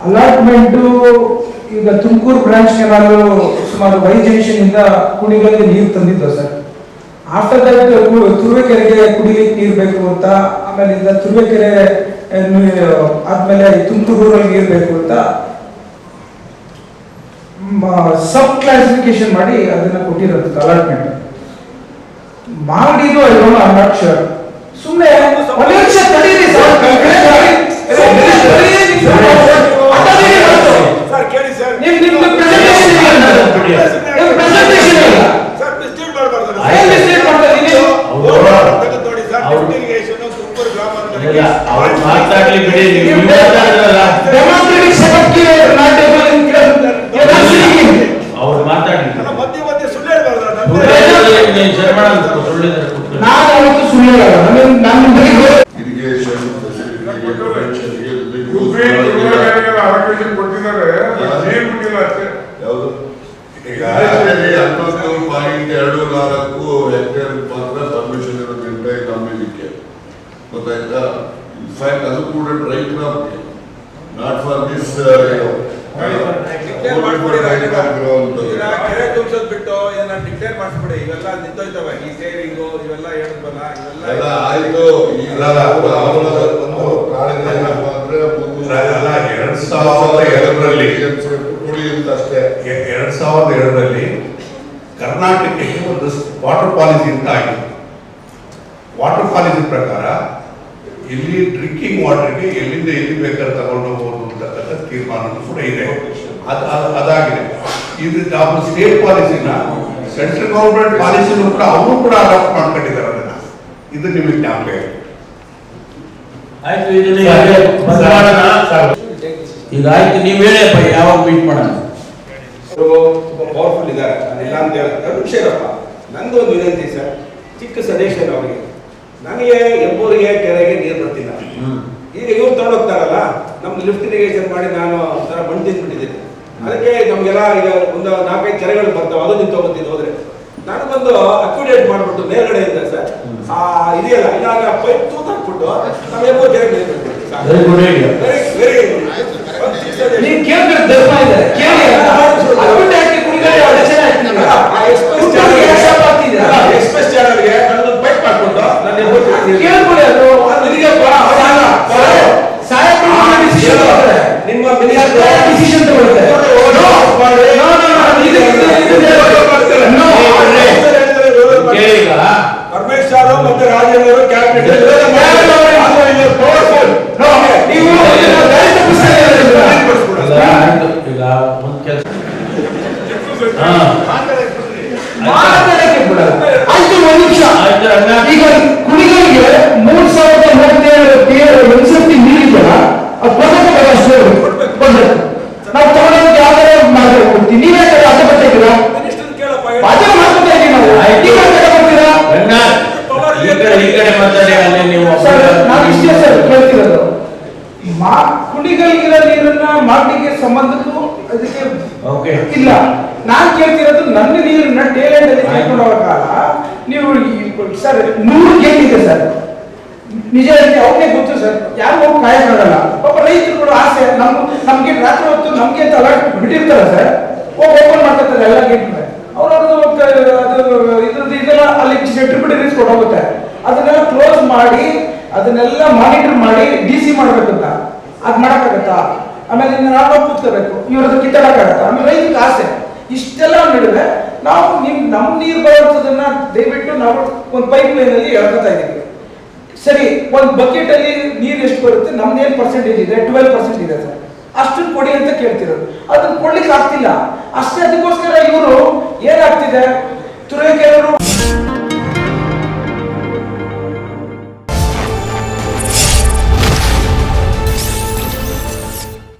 Allotment ಈಗ Tumakuru branch canal ಸುಮಾರು Y junction ಇಂದ ಕುಡಿಗಳಿಗೆ ನೀರು ತಂದಿದ್ದು ಸರ್? ಆಫ್ಟರ್ ದಟ್ ತುರುವೇಕೆರೆಗೆ ಕುಡಿಲಿಕ್ಕೆ ನೀರು ಬೇಕು ಅಂತ, ಆಮೇಲೆ ಇಂದ ತುರುವೇಕೆರೆ ಆದ್ಮೇಲೆ ತುಮಕೂರು ಊರಲ್ಲಿ ನೀರು ಬೇಕು ಅಂತ ಸಬ್ ಕ್ಲಾಸಿಫಿಕೇಶನ್ ಮಾಡಿ ಅದನ್ನ ಕೊಟ್ಟಿರೋದು ಅಲಾಟ್ಮೆಂಟ್ ಮಾಡಿದ್ದು ಐ ಶೂರ್ ಸುಮ್ಮನೆ ಒಂದು ಮಾತಾಡ್ಲಿ ಬಿಡಿ ನೀವು ಮಾತಾಡಿದ್ರಲ್ಲ. ಅವ್ರು ಮಾತಾಡ್ಲಿ ಮಧ್ಯೆ ಮಧ್ಯೆ ಸುಳ್ಳು ಹೇಳ್ಬಾರ್ದು. ನಾನು ಸುಳ್ಳು ನನ್ನ ಎರಡು ನಾಲ್ಕು ಹೆಕ್ಟೇರ್ ಮಾತ್ರ ಪರ್ಮಿಷನ್ ಇರೋದ್ರಿಂದ ನಂಬಿಲಿಕ್ಕೆ ಗೊತ್ತಾಯ್ತಾ? ಇನ್ಫ್ಯಾಕ್ಟ್ ಅದು crop not for this declare ಮಾಡ್ಬಿಡಿ ಈಗ ಕೆರೆ ತುಂಬಿಸೋದ್ ಬಿಟ್ಟು ಇದನ್ನ ಡಿಕ್ಲೇರ್ ಮಾಡಿಸ್ಬಿಡಿ ಇವೆಲ್ಲ ನಿಂತೋಯ್ತವೆ ಈ ಸೇರಿಂಗು ಇವೆಲ್ಲ ಹೇಳಿದ್ವಲ್ಲ ಎಲ್ಲ ಇವೆಲ್ಲ ಆಯ್ತು ಈಗ ಒಂದು ಕಾರಣಗಳೇನಪ್ಪ ಅಂದ್ರೆ ಅಲ್ಲ, ಎರಡ್ ಸಾವಿರದ ಎರಡರಲ್ಲಿ. ಅಷ್ಟೇ ಎ- ಎರಡ್ ಸಾವಿರದ ಎರಡರಲ್ಲಿ ಕರ್ನಾಟಕಕ್ಕೆ ಒಂದು ವಾಟರ್ ಪಾಲಿಸಿ ಅಂತ ಆಗಿದೆ ವಾಟರ್ ಪಾಲಿಸಿ ಪ್ರಕಾರ ಇಲ್ಲಿ ಡ್ರಿಂಕಿಂಗ್ ವಾಟರ್ಗೆ ಎಲ್ಲಿಂದ ಎಲ್ಲಿ ಬೇಕಾದ್ರೆ ತಗೊಂಡು ಹೋಗ್ಬೋದು ಅಂತಕ್ಕಂಥ ತೀರ್ಮಾನ ಕೂಡ ಇದೆ. ಅದ್- ಅದ್- ಅದಾಗಿದೆ. ಇದು ನಮ್ಮ ಸ್ಟೇಟ್ ಪಾಲಿಸಿನ ಸೆಂಟ್ರಲ್ ಗೌರ್ಮೆಂಟ್ ಪಾಲಿಸಿನೂ ಕೂಡ ಅವರು ಕೂಡ ಅಡಾಪ್ಟ್ ಮಾಡ್ಕೊಂಡಿದ್ದಾರೆ ಅದನ್ನ. ಇದು ನಿಮಗೆ ಜ್ಞಾಪಕ ಇದೆ. ಆಯ್ತು ನೀವು ಈಗ ಆಯ್ತು ನೀವು ಹೇಳಿಯಪ್ಪ ಯಾವಾಗ ಮೀಟ್ ಮಾಡೋಣ? ಪವರ್ಫುಲ್ ಇದ್ದಾರೆ. ಇಲ್ಲ ಅಂತ ಹೇಳಿ ನಿಮಿಷ ನಂದು ಒಂದು ವಿನಂತಿ ಸರ್. ಚಿಕ್ಕ ಸಜೆಷನ್ ಅವರಿಗೆ. ನನಗೆ ಎಂಬೂರಿಗೆ ಕೆರೆಗೆ ನೀರು ಬರ್ತಿಲ್ಲ. ಈಗ ಇವ್ರು ತಗೊಂಡೋಗ್ತಾರಲ್ಲ ನಮ್ಮ ಲಿಫ್ಟ್ ಇರಿಗೇಷನ್ ಮಾಡಿ ನಾನು ಒಂಥರ ಮಣ್ಣು ತಿಂದ್ಬಿಟ್ಟಿದ್ದೀನಿ ಅದಕ್ಕೆ ನಮಗೆಲ್ಲ ಈಗ ಒಂದು ನಾಲ್ಕೈದು ಕೆರೆಗಳು ಬರ್ತಾವೆ ಅದು ನಿಂತು ಹೋಗ್ತೀನಿ ಹೋದ್ರೆ. ನನಗೊಂದು ಅಕ್ಯುಡೇಟ್ ಮಾಡ್ಬಿಟ್ಟು ಮೇಲ್ಗಡೆಯಿಂದ ಸರ್ ಆ ಇದೆಯಲ್ಲ ಇಲ್ಲ ಪೈಪ್ ತೂತ್ ಹಾಕ್ಬಿಟ್ಟು ನಮ್ಮ ಎಂಬೂರು ಕೆರೆಗೆ ನೀರು ಬಿಟ್ಬಿಡ್ತೀವಿ ಸಾಕು. Very good idea very very ಬಿಡಲ್ಲ. ಆಯ್ತು ಒಂದ್ ನಿಮಿಷ. ಈಗ ಕುಣಿಗಳಿಗೆ ಮೂರ್ ಸಾವಿರದ ಮೂವತ್ತೇಳು ಎಂ ಸಿ ನೀರಿದೆಯಲ್ಲ ಅದು ಅಷ್ಟೇ ಕೊಡ್ಬೇಕು ನಾವು ತಗೊಂಡೋಗಿ ಯಾವ್ದಾರ ಮಾಡ್ಬೇಕು ಕೊಡ್ತೀವಿ ನೀವೇ ಅಡ್ಡ ಬರ್ತಿದ್ದೀರಾ ಅದೇ ಮಾಡ್ಕೊತಾ ಇದೀವಿ ನಾವು? ಆಯ್ತು. ನೀವು ಬರ್ತೀರಾ ಈ ಕಡೆ ಈ ಕಡೆ ಮಾತಾಡಿ ಮಾ ಕುಣಿಗಳಿಗಿರೋ ನೀರನ್ನ ಮಾಡಲಿಕ್ಕೆ ಸಂಬಂಧಕ್ಕೂ ಅದಕ್ಕೆ ಓಕೆ ಇಲ್ಲ. ನಾನು ಕೇಳ್ತಿರೋದು ನನ್ನ ನೀರನ್ನ ಟೇಲೆಂಟ್ ಅಲ್ಲಿ ಕೇಳ್ಕೊಂಡು ಹೋಗೋ ಕಾಲ. ನೀವು ಸರ್ ನೂರು ಗೇಟ್ ಇದೆ ಸರ್. ನಿಜ ಅವ್ರಿಗೆ ಗೊತ್ತು ಸರ್. ಯಾರು ಹೋಗಿ ಕಾಯಕ್ಕಾಗಲ್ಲ ಪಾಪ ಕೂಡ ಆಸೆ ನಮ್ ನಮ್ಗೆ ರಾತ್ರಿ ಹೊತ್ತು ನಮ್ಗೆ ಅಂತ ಅಲರ್ಟ್ ಬಿಟ್ಟಿರ್ತಾರೆ ಸರ್. ಹೋಗಿ ಓಪನ್ ಮಾಡ್ತಾರೆ ಎಲ್ಲ ಗೇಟ್ ಅವ್ರದ್ದು ಅದು ಇದ್ರದ್ದು ಇದೆಲ್ಲ ಅಲ್ಲಿ ಸರ್ಟಿಫಿಕೇಟ್ ಕೊಟ್ಟು ಹೋಗುತ್ತೆ. ಅದನ್ನೆಲ್ಲ ಕ್ಲೋಸ್ ಮಾಡಿ ಅದನ್ನೆಲ್ಲ ಮಾನಿಟರ್ ಮಾಡಿ ಡಿ ಸಿ ಮಾಡ್ಬೇಕಂತ. ಅದ್ ಮಾಡಕ್ಕಾಗತ್ತಾ? ಆಮೇಲೆ ನಾವು ಕೂತ್ಕೋಬೇಕು. ಇವ್ರದ್ದು ಕಿತ್ತಡಕ್ಕಾಗತ್ತಾ? ಆಮೇಲೆ ರೈತರಿಗೆ ಆಸೆ. ಇಷ್ಟೆಲ್ಲ ನಡುವೆ ನಾವು ನಿಮ್, ನಮ್ ನೀರು ಬರುವಂತದನ್ನ ದಯವಿಟ್ಟು ನಾವು ಒಂದು ಪೈಪ್ ಲೈನ್ ಅಲ್ಲಿ ಎಳ್ಕೊತಾ ಇದೀವಿ ಸರಿ, ಒಂದು ಬಕೆಟ್ ಅಲ್ಲಿ ನೀರು ಎಷ್ಟು ಬರುತ್ತೆ? ನಮ್ದು ಏನ್ ಪರ್ಸೆಂಟೇಜ್ ಇದೆ? ಟ್ವೆಲ್ ಪರ್ಸೆಂಟ್ ಇದೆ ಸರ್. ಅಷ್ಟು ಕೊಡಿ ಅಂತ ಕೇಳ್ತಿರೋದು. ಅದನ್ನ ಕೊಡ್ಲಿಕ್ಕೆ ಆಗ್ತಿಲ್ಲ. ಅಷ್ಟೇ ಅದಕ್ಕೋಸ್ಕರ ಇವರು ಏನಾಗ್ತಿದೆ? ತುರುವೇಕೆರವರು